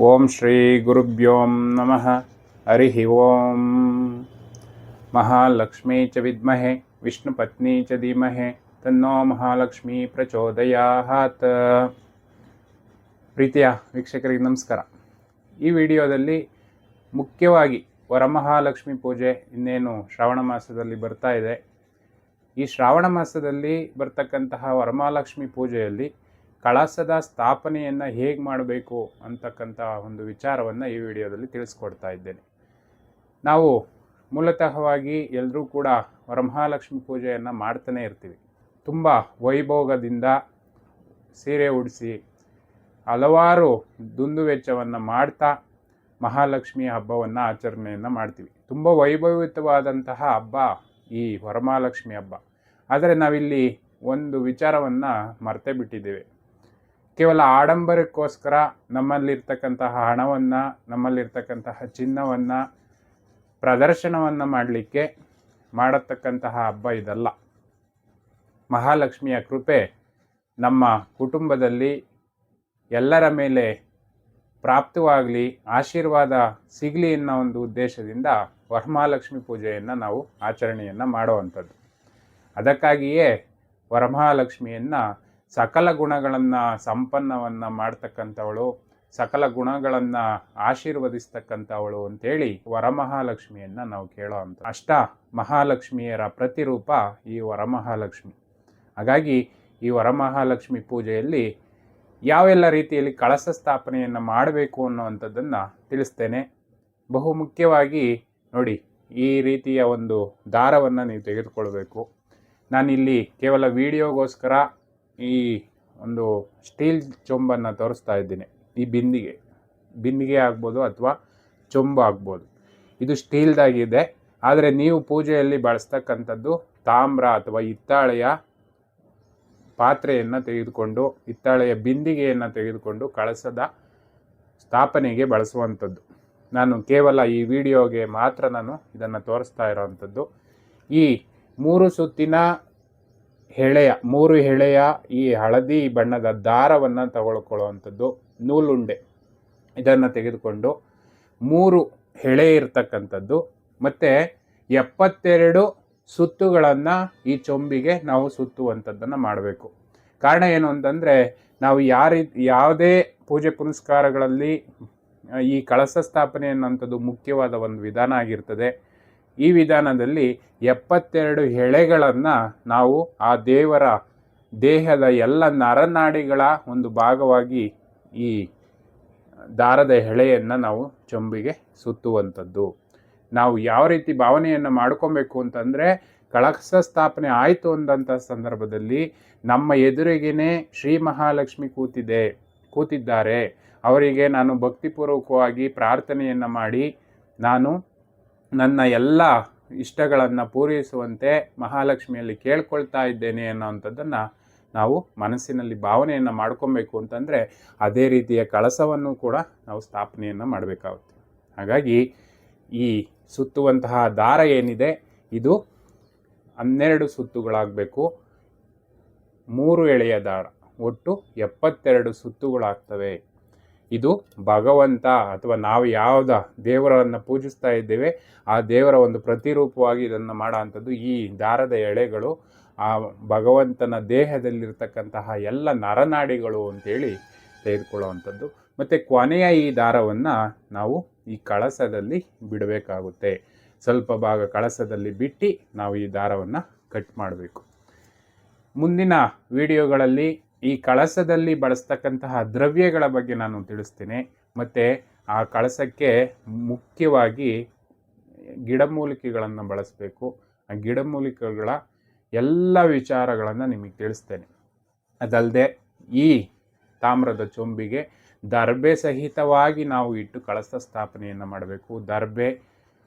ಓಂ ಶ್ರೀ ಗುರುಭ್ಯೋಂ ನಮಃ. ಹರಿ ಓಂ. ಮಹಾಲಕ್ಷ್ಮೀ ಚ ವಿದ್ಮಹೆ ವಿಷ್ಣುಪತ್ನಿ ಚ ಧೀಮಹೆ, ತನ್ನೋ ಮಹಾಲಕ್ಷ್ಮೀ ಪ್ರಚೋದಯಾತ್. ಪ್ರೀತಿಯ ವೀಕ್ಷಕರಿಗೆ ನಮಸ್ಕಾರ. ಈ ವಿಡಿಯೋದಲ್ಲಿ ಮುಖ್ಯವಾಗಿ ವರಮಹಾಲಕ್ಷ್ಮಿ ಪೂಜೆ ಇನ್ನೇನು ಶ್ರಾವಣ ಮಾಸದಲ್ಲಿ ಬರ್ತಾ ಇದೆ. ಈ ಶ್ರಾವಣ ಮಾಸದಲ್ಲಿ ಬರ್ತಕ್ಕಂತಹ ವರಮಹಾಲಕ್ಷ್ಮಿ ಪೂಜೆಯಲ್ಲಿ ಕಳಸದ ಸ್ಥಾಪನೆಯನ್ನು ಹೇಗೆ ಮಾಡಬೇಕು ಅಂತಕ್ಕಂಥ ಒಂದು ವಿಚಾರವನ್ನು ಈ ವಿಡಿಯೋದಲ್ಲಿ ತಿಳಿಸ್ಕೊಡ್ತಾ ಇದ್ದೇನೆ. ನಾವು ಮೂಲತಃವಾಗಿ ಎಲ್ಲರೂ ಕೂಡ ವರಮಹಾಲಕ್ಷ್ಮಿ ಪೂಜೆಯನ್ನು ಮಾಡ್ತಾನೆ ಇರ್ತೀವಿ. ತುಂಬ ವೈಭೋಗದಿಂದ ಸೀರೆ ಉಡಿಸಿ ಹಲವಾರು ದುಂದು ವೆಚ್ಚವನ್ನು ಮಾಡ್ತಾ ಮಹಾಲಕ್ಷ್ಮಿ ಹಬ್ಬವನ್ನು ಆಚರಣೆಯನ್ನು ಮಾಡ್ತೀವಿ. ತುಂಬ ವೈಭವಿತವಾದಂತಹ ಹಬ್ಬ ಈ ವರಮಹಾಲಕ್ಷ್ಮಿ ಹಬ್ಬ. ಆದರೆ ನಾವಿಲ್ಲಿ ಒಂದು ವಿಚಾರವನ್ನು ಮರ್ತೇ ಬಿಟ್ಟಿದ್ದೇವೆ. ಕೇವಲ ಆಡಂಬರಕ್ಕೋಸ್ಕರ ನಮ್ಮಲ್ಲಿರ್ತಕ್ಕಂತಹ ಹಣವನ್ನು, ನಮ್ಮಲ್ಲಿರ್ತಕ್ಕಂತಹ ಚಿನ್ನವನ್ನು, ಪ್ರದರ್ಶನವನ್ನು ಮಾಡಲಿಕ್ಕೆ ಮಾಡತಕ್ಕಂತಹ ಹಬ್ಬ ಇದಲ್ಲ. ಮಹಾಲಕ್ಷ್ಮಿಯ ಕೃಪೆ ನಮ್ಮ ಕುಟುಂಬದಲ್ಲಿ ಎಲ್ಲರ ಮೇಲೆ ಪ್ರಾಪ್ತವಾಗಲಿ, ಆಶೀರ್ವಾದ ಸಿಗಲಿ ಅನ್ನೋ ಒಂದು ಉದ್ದೇಶದಿಂದ ವರಮಹಾಲಕ್ಷ್ಮಿ ಪೂಜೆಯನ್ನು ನಾವು ಆಚರಣೆಯನ್ನು ಮಾಡುವಂಥದ್ದು. ಅದಕ್ಕಾಗಿಯೇ ವರಮಹಾಲಕ್ಷ್ಮಿಯನ್ನು ಸಕಲ ಗುಣಗಳನ್ನು ಸಂಪನ್ನವನ್ನು ಮಾಡ್ತಕ್ಕಂಥವಳು, ಸಕಲ ಗುಣಗಳನ್ನು ಆಶೀರ್ವದಿಸ್ತಕ್ಕಂಥವಳು ಅಂತೇಳಿ ವರಮಹಾಲಕ್ಷ್ಮಿಯನ್ನು ನಾವು ಕೇಳೋ ಅಂತ. ಅಷ್ಟ ಮಹಾಲಕ್ಷ್ಮಿಯರ ಪ್ರತಿರೂಪ ಈ ವರಮಹಾಲಕ್ಷ್ಮಿ. ಹಾಗಾಗಿ ಈ ವರಮಹಾಲಕ್ಷ್ಮಿ ಪೂಜೆಯಲ್ಲಿ ಯಾವೆಲ್ಲ ರೀತಿಯಲ್ಲಿ ಕಳಸ ಸ್ಥಾಪನೆಯನ್ನು ಮಾಡಬೇಕು ಅನ್ನುವಂಥದ್ದನ್ನು ತಿಳಿಸ್ತೇನೆ. ಬಹು ಮುಖ್ಯವಾಗಿ ನೋಡಿ, ಈ ರೀತಿಯ ಒಂದು ದಾರವನ್ನು ನೀವು ತೆಗೆದುಕೊಳ್ಬೇಕು. ನಾನಿಲ್ಲಿ ಕೇವಲ ವಿಡಿಯೋಗೋಸ್ಕರ ಈ ಒಂದು ಸ್ಟೀಲ್ ಚೊಂಬನ್ನು ತೋರಿಸ್ತಾ ಇದ್ದೀನಿ. ಈ ಬಿಂದಿಗೆ. ಬಿಂದಿಗೆ ಆಗ್ಬೋದು ಅಥವಾ ಚೊಂಬು ಆಗ್ಬೋದು. ಇದು ಸ್ಟೀಲ್ದಾಗಿದೆ. ಆದರೆ ನೀವು ಪೂಜೆಯಲ್ಲಿ ಬಳಸ್ತಕ್ಕಂಥದ್ದು ತಾಮ್ರ ಅಥವಾ ಹಿತ್ತಾಳೆಯ ಪಾತ್ರೆಯನ್ನು ತೆಗೆದುಕೊಂಡು, ಹಿತ್ತಾಳೆಯ ಬಿಂದಿಗೆಯನ್ನು ತೆಗೆದುಕೊಂಡು ಕಳಸದ ಸ್ಥಾಪನೆಗೆ ಬಳಸುವಂಥದ್ದು. ನಾನು ಕೇವಲ ಈ ವಿಡಿಯೋಗೆ ಮಾತ್ರ ನಾನು ಇದನ್ನು ತೋರಿಸ್ತಾ ಇರೋವಂಥದ್ದು. ಈ ಮೂರು ಸುತ್ತಿನ ಹೆಳೆಯ, ಮೂರು ಎಳೆಯ ಈ ಹಳದಿ ಬಣ್ಣದ ದಾರವನ್ನು ತಗೊಳ್ಕೊಳ್ಳುವಂಥದ್ದು ನೂಲುಂಡೆ. ಇದನ್ನು ತೆಗೆದುಕೊಂಡು ಮೂರು ಎಳೆ ಇರ್ತಕ್ಕಂಥದ್ದು. ಮತ್ತು ಎಪ್ಪತ್ತೆರಡು ಸುತ್ತುಗಳನ್ನು ಈ ಚೊಂಬಿಗೆ ನಾವು ಸುತ್ತುವಂಥದ್ದನ್ನು ಮಾಡಬೇಕು. ಕಾರಣ ಏನು ಅಂತಂದರೆ, ನಾವು ಯಾರಿ, ಯಾವುದೇ ಪೂಜೆ ಪುನಸ್ಕಾರಗಳಲ್ಲಿ ಈ ಕಳಸ ಸ್ಥಾಪನೆ ಅನ್ನೋಂಥದ್ದು ಮುಖ್ಯವಾದ ಒಂದು ವಿಧಾನ ಆಗಿರ್ತದೆ. ಈ ವಿಧಾನದಲ್ಲಿ ಎಪ್ಪತ್ತೆರಡು ಎಳೆಗಳನ್ನು ನಾವು ಆ ದೇವರ ದೇಹದ ಎಲ್ಲ ನರನಾಡಿಗಳ ಒಂದು ಭಾಗವಾಗಿ ಈ ದಾರದ ಎಳೆಯನ್ನು ನಾವು ಚೊಂಬಿಗೆ ಸುತ್ತುವಂಥದ್ದು. ನಾವು ಯಾವ ರೀತಿ ಭಾವನೆಯನ್ನು ಮಾಡ್ಕೊಬೇಕು ಅಂತಂದರೆ, ಕಳಸ ಸ್ಥಾಪನೆ ಆಯಿತು ಅಂದಂಥ ಸಂದರ್ಭದಲ್ಲಿ ನಮ್ಮ ಎದುರಿಗೇನೆ ಶ್ರೀ ಮಹಾಲಕ್ಷ್ಮಿ ಕೂತಿದೆ, ಕೂತಿದ್ದಾರೆ. ಅವರಿಗೆ ನಾನು ಭಕ್ತಿಪೂರ್ವಕವಾಗಿ ಪ್ರಾರ್ಥನೆಯನ್ನು ಮಾಡಿ, ನಾನು ನನ್ನ ಎಲ್ಲ ಇಷ್ಟಗಳನ್ನು ಪೂರೈಸುವಂತೆ ಮಹಾಲಕ್ಷ್ಮಿಯಲ್ಲಿ ಕೇಳ್ಕೊಳ್ತಾ ಇದ್ದೇನೆ ಅನ್ನೋವಂಥದ್ದನ್ನು ನಾವು ಮನಸ್ಸಿನಲ್ಲಿ ಭಾವನೆಯನ್ನು ಮಾಡ್ಕೊಬೇಕು ಅಂತಂದರೆ ಅದೇ ರೀತಿಯ ಕಳಸವನ್ನು ಕೂಡ ನಾವು ಸ್ಥಾಪನೆಯನ್ನು ಮಾಡಬೇಕಾಗುತ್ತೆ. ಹಾಗಾಗಿ ಈ ಸುತ್ತುವಂತಹ ದಾರ ಏನಿದೆ, ಇದು ಹನ್ನೆರಡು ಸುತ್ತುಗಳಾಗಬೇಕು. ಮೂರು ಎಳೆಯ ದಾರ, ಒಟ್ಟು ಎಪ್ಪತ್ತೆರಡು ಸುತ್ತುಗಳಾಗ್ತವೆ. ಇದು ಭಗವಂತ ಅಥವಾ ನಾವು ಯಾವುದ ದೇವರನ್ನು ಪೂಜಿಸ್ತಾ ಇದ್ದೇವೆ, ಆ ದೇವರ ಒಂದು ಪ್ರತಿರೂಪವಾಗಿ ಇದನ್ನು ಮಾಡೋ ಅಂಥದ್ದು ಈ ದಾರದ ಎಳೆಗಳು, ಆ ಭಗವಂತನ ದೇಹದಲ್ಲಿರ್ತಕ್ಕಂತಹ ಎಲ್ಲ ನರನಾಡಿಗಳು ಅಂತೇಳಿ ತೆಗೆದುಕೊಳ್ಳುವಂಥದ್ದು. ಮತ್ತು ಕೊನೆಯ ಈ ದಾರವನ್ನು ನಾವು ಈ ಕಳಸದಲ್ಲಿ ಬಿಡಬೇಕಾಗುತ್ತೆ. ಸ್ವಲ್ಪ ಭಾಗ ಕಳಸದಲ್ಲಿ ಬಿಟ್ಟು ನಾವು ಈ ದಾರವನ್ನು ಕಟ್ ಮಾಡಬೇಕು. ಮುಂದಿನ ವಿಡಿಯೋಗಳಲ್ಲಿ ಈ ಕಳಸದಲ್ಲಿ ಬಳಸ್ತಕ್ಕಂತಹ ದ್ರವ್ಯಗಳ ಬಗ್ಗೆ ನಾನು ತಿಳಿಸ್ತೇನೆ. ಮತ್ತು ಆ ಕಳಸಕ್ಕೆ ಮುಖ್ಯವಾಗಿ ಗಿಡಮೂಲಿಕೆಗಳನ್ನು ಬಳಸಬೇಕು. ಆ ಗಿಡಮೂಲಿಕೆಗಳ ಎಲ್ಲ ವಿಚಾರಗಳನ್ನು ನಿಮಗೆ ತಿಳಿಸ್ತೇನೆ. ಅದಲ್ಲದೆ ಈ ತಾಮ್ರದ ಚೊಂಬಿಗೆ ದರ್ಬೆ ಸಹಿತವಾಗಿ ನಾವು ಇಟ್ಟು ಕಳಸ ಸ್ಥಾಪನೆಯನ್ನು ಮಾಡಬೇಕು. ದರ್ಬೆ,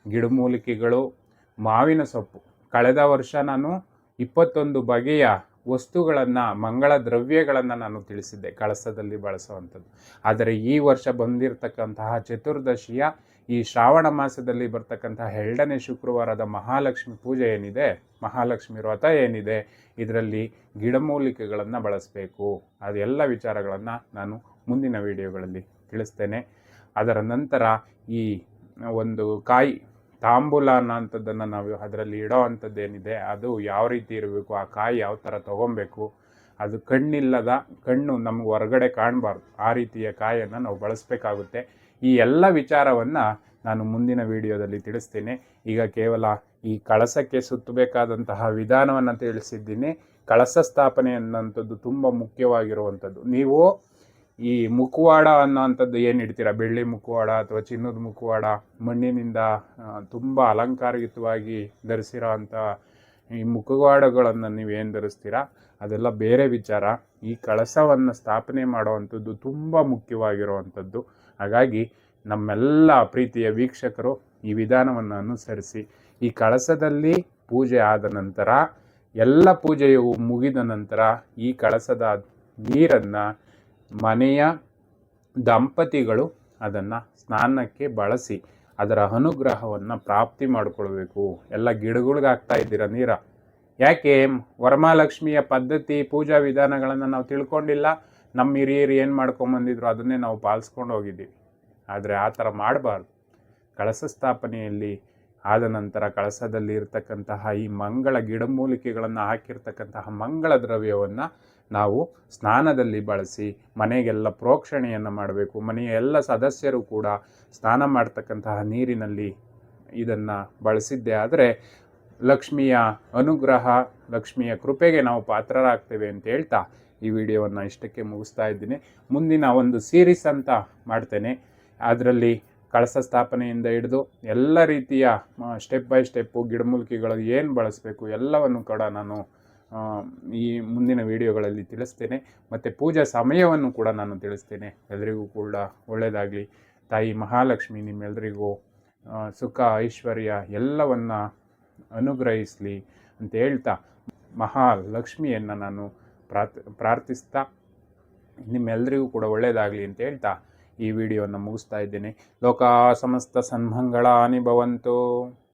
ಗಿಡಮೂಲಿಕೆಗಳು, ಮಾವಿನ ಸೊಪ್ಪು. ಕಳೆದ ವರ್ಷ ನಾನು ಇಪ್ಪತ್ತೊಂದು ಬಗೆಯ ವಸ್ತುಗಳನ್ನು, ಮಂಗಳ ದ್ರವ್ಯಗಳನ್ನು ನಾನು ತಿಳಿಸಿದ್ದೆ, ಕಳಸದಲ್ಲಿ ಬಳಸುವಂಥದ್ದು. ಆದರೆ ಈ ವರ್ಷ ಬಂದಿರತಕ್ಕಂತಹ ಚತುರ್ದಶಿಯ, ಈ ಶ್ರಾವಣ ಮಾಸದಲ್ಲಿ ಬರ್ತಕ್ಕಂತಹ ಎರಡನೇ ಶುಕ್ರವಾರದ ಮಹಾಲಕ್ಷ್ಮಿ ಪೂಜೆ ಏನಿದೆ, ಮಹಾಲಕ್ಷ್ಮಿ ವ್ರತ ಏನಿದೆ, ಇದರಲ್ಲಿ ಗಿಡಮೂಲಿಕೆಗಳನ್ನು ಬಳಸಬೇಕು. ಅದೆಲ್ಲ ವಿಚಾರಗಳನ್ನು ನಾನು ಮುಂದಿನ ವಿಡಿಯೋಗಳಲ್ಲಿ ತಿಳಿಸ್ತೇನೆ. ಅದರ ನಂತರ ಈ ಒಂದು ಕಾಯಿ ತಾಂಬೂಲ ಅನ್ನೋಂಥದ್ದನ್ನು ನಾವು ಅದರಲ್ಲಿ ಇಡೋ ಅಂಥದ್ದೇನಿದೆ, ಅದು ಯಾವ ರೀತಿ ಇರಬೇಕು, ಆ ಕಾಯಿ ಯಾವ ಥರ ತೊಗೊಬೇಕು, ಅದು ಕಣ್ಣಿಲ್ಲದ ಕಣ್ಣು ನಮ್ಗೆ ಹೊರಗಡೆ ಕಾಣಬಾರ್ದು. ಆ ರೀತಿಯ ಕಾಯನ್ನು ನಾವು ಬಳಸಬೇಕಾಗುತ್ತೆ. ಈ ಎಲ್ಲ ವಿಚಾರವನ್ನು ನಾನು ಮುಂದಿನ ವಿಡಿಯೋದಲ್ಲಿ ತಿಳಿಸ್ತೇನೆ. ಈಗ ಕೇವಲ ಈ ಕಳಸಕ್ಕೆ ಸುತ್ತಬೇಕಾದಂತಹ ವಿಧಾನವನ್ನು ತಿಳಿಸಿದ್ದೀನಿ. ಕಳಸ ಸ್ಥಾಪನೆ ಅನ್ನೋಂಥದ್ದು ತುಂಬ ಮುಖ್ಯವಾಗಿರುವಂಥದ್ದು. ನೀವು ಈ ಮುಖವಾಡ ಅನ್ನೋಂಥದ್ದು ಏನು ಇಡ್ತೀರ? ಬೆಳ್ಳಿ ಮುಖವಾಡ ಅಥವಾ ಚಿನ್ನದ ಮುಖವಾಡ, ಮಣ್ಣಿನಿಂದ ತುಂಬ ಅಲಂಕಾರಯುತವಾಗಿ ಧರಿಸಿರೋ ಅಂಥ ಈ ಮುಖವಾಡಗಳನ್ನು ನೀವೇನು ಧರಿಸ್ತೀರಾ? ಅದೆಲ್ಲ ಬೇರೆ ವಿಚಾರ. ಈ ಕಳಸವನ್ನು ಸ್ಥಾಪನೆ ಮಾಡುವಂಥದ್ದು ತುಂಬ ಮುಖ್ಯವಾಗಿರುವಂಥದ್ದು. ಹಾಗಾಗಿ ನಮ್ಮೆಲ್ಲ ಪ್ರೀತಿಯ ವೀಕ್ಷಕರು ಈ ವಿಧಾನವನ್ನು ಅನುಸರಿಸಿ, ಈ ಕಳಸದಲ್ಲಿ ಪೂಜೆ ಆದ ನಂತರ, ಎಲ್ಲ ಪೂಜೆಯು ಮುಗಿದ ನಂತರ ಈ ಕಳಸದ ನೀರನ್ನು ಮನೆಯ ದಂಪತಿಗಳು ಅದನ್ನು ಸ್ನಾನಕ್ಕೆ ಬಳಸಿ ಅದರ ಅನುಗ್ರಹವನ್ನು ಪ್ರಾಪ್ತಿ ಮಾಡಿಕೊಳ್ಬೇಕು. ಎಲ್ಲ ಗಿಡಗಳಿಗೆ ಹಾಕ್ತಾ ಇದ್ದೀರ ನೀರ? ಯಾಕೆ ವರಮಹಾಲಕ್ಷ್ಮಿಯ ಪದ್ಧತಿ, ಪೂಜಾ ವಿಧಾನಗಳನ್ನು ನಾವು ತಿಳ್ಕೊಂಡಿಲ್ಲ. ನಮ್ಮ ಹಿರಿಯರು ಏನು ಮಾಡ್ಕೊಂಬಂದಿದ್ರು ಅದನ್ನೇ ನಾವು ಪಾಲಿಸ್ಕೊಂಡು ಹೋಗಿದ್ದೀವಿ. ಆದರೆ ಆ ಥರ ಮಾಡಬಾರ್ದು. ಕಳಸ ಸ್ಥಾಪನೆಯಲ್ಲಿ ಆದ ನಂತರ ಕಳಸದಲ್ಲಿ ಇರತಕ್ಕಂತಹ ಈ ಮಂಗಳ ಗಿಡಮೂಲಿಕೆಗಳನ್ನು ಹಾಕಿರ್ತಕ್ಕಂತಹ ಮಂಗಳ ದ್ರವ್ಯವನ್ನು ನಾವು ಸ್ನಾನದಲ್ಲಿ ಬಳಸಿ ಮನೆಗೆಲ್ಲ ಪ್ರೋಕ್ಷಣೆಯನ್ನು ಮಾಡಬೇಕು. ಮನೆಯ ಎಲ್ಲ ಸದಸ್ಯರು ಕೂಡ ಸ್ನಾನ ಮಾಡ್ತಕ್ಕಂತಹ ನೀರಿನಲ್ಲಿ ಇದನ್ನು ಬಳಸಿದ್ದೆ. ಆದರೆ ಲಕ್ಷ್ಮಿಯ ಅನುಗ್ರಹ, ಲಕ್ಷ್ಮಿಯ ಕೃಪೆಗೆ ನಾವು ಪಾತ್ರರಾಗ್ತೇವೆ ಅಂತ ಹೇಳ್ತಾ ಈ ವಿಡಿಯೋವನ್ನು ಇಷ್ಟಕ್ಕೆ ಮುಗಿಸ್ತಾ ಇದ್ದೀನಿ. ಮುಂದಿನ ಒಂದು ಸೀರೀಸ್ ಅಂತ ಮಾಡ್ತೇನೆ. ಅದರಲ್ಲಿ ಕಳಸ ಸ್ಥಾಪನೆಯಿಂದ ಹಿಡಿದು ಎಲ್ಲ ರೀತಿಯ ಸ್ಟೆಪ್ ಬೈ ಸ್ಟೆಪ್ಪು ಗಿಡಮೂಲಿಕೆಗಳು ಏನು ಬಳಸಬೇಕು ಎಲ್ಲವನ್ನು ಕೂಡ ನಾನು ಈ ಮುಂದಿನ ವಿಡಿಯೋಗಳಲ್ಲಿ ತಿಳಿಸ್ತೇನೆ. ಮತ್ತು ಪೂಜಾ ಸಮಯವನ್ನು ಕೂಡ ನಾನು ತಿಳಿಸ್ತೇನೆ. ಎಲ್ಲರಿಗೂ ಕೂಡ ಒಳ್ಳೆಯದಾಗಲಿ ತಾಯಿ ಮಹಾಲಕ್ಷ್ಮಿ ನಿಮ್ಮೆಲ್ಲರಿಗೂ ಸುಖ, ಐಶ್ವರ್ಯ ಎಲ್ಲವನ್ನು ಅನುಗ್ರಹಿಸಲಿ ಅಂತ ಹೇಳ್ತಾ ಮಹಾಲಕ್ಷ್ಮಿಯನ್ನು ನಾನು ಪ್ರಾರ್ಥ, ಪ್ರಾರ್ಥಿಸ್ತಾ ನಿಮ್ಮೆಲ್ಲರಿಗೂ ಕೂಡ ಒಳ್ಳೆಯದಾಗಲಿ ಅಂತ ಹೇಳ್ತಾ ಈ ವಿಡಿಯೋವನ್ನು ಮುಗಿಸ್ತಾ ಇದ್ದೇನೆ. ಲೋಕ ಸಮಸ್ತ ಸನ್ಮಂಗಳ ಭವಂತು.